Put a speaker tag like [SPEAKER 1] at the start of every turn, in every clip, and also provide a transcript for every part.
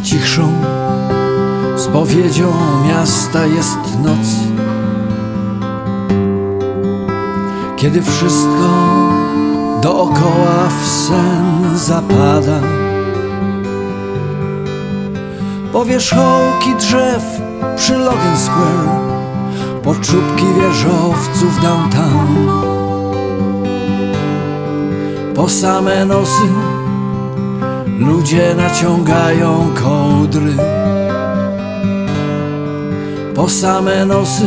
[SPEAKER 1] Najcichszą spowiedzią miasta jest noc, kiedy wszystko dookoła w sen zapada. Powierzchołki drzew przy Logan Square, poczubki wieżowców downtown. Po same nosy ludzie naciągają kołdry. Po same nosy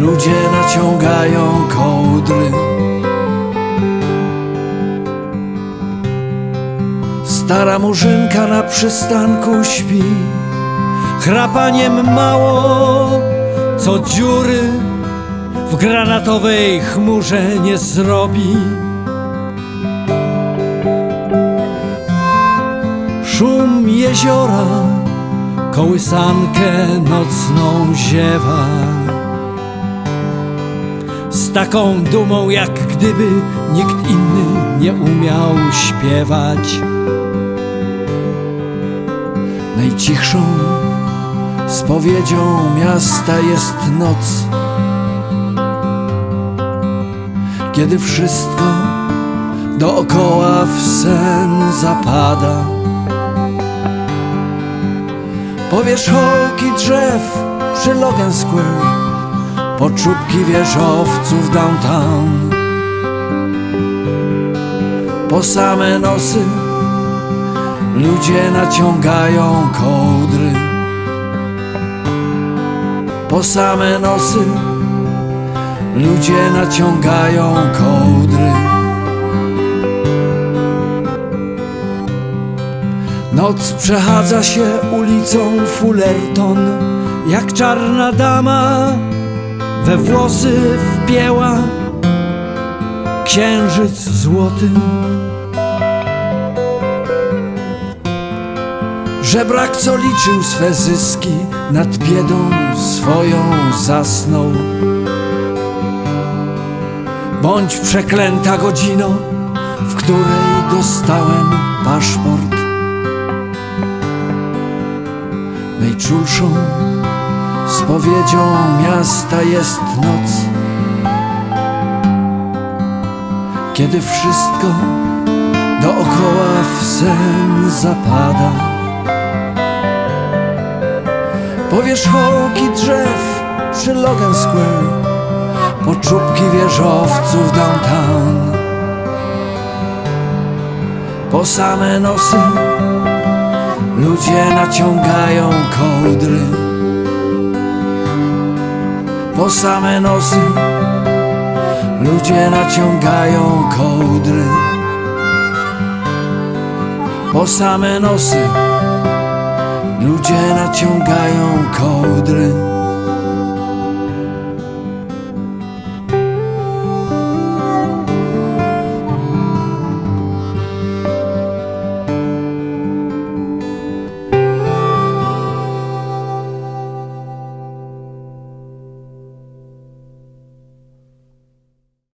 [SPEAKER 1] ludzie naciągają kołdry. Stara murzynka na przystanku śpi, chrapaniem mało, co dziury w granatowej chmurze nie zrobi. Jeziora kołysankę nocną ziewa. Z taką dumą jak gdyby nikt inny nie umiał śpiewać. Najcichszą spowiedzią miasta jest noc Kiedy wszystko dookoła w sen zapada Powierzchołki drzew przy Logan Square Poczubki wieżowców downtown. Po same nosy ludzie naciągają kołdry. Po same nosy ludzie naciągają kołdry Noc przechadza się ulicą Fullerton Jak czarna dama we włosy wpięła Księżyc złoty. Żebrak co liczył swe zyski Nad biedą swoją zasnął. Bądź przeklęta godzino W której dostałem paszport Najczulszą spowiedzią miasta jest noc Kiedy wszystko dookoła w sen zapada. Powierzchołki drzew przy Logan Square Poczubki wieżowców downtown. Po same nosy Ludzie naciągają kołdry Po same nosy. Ludzie naciągają kołdry Po same nosy. Ludzie naciągają kołdry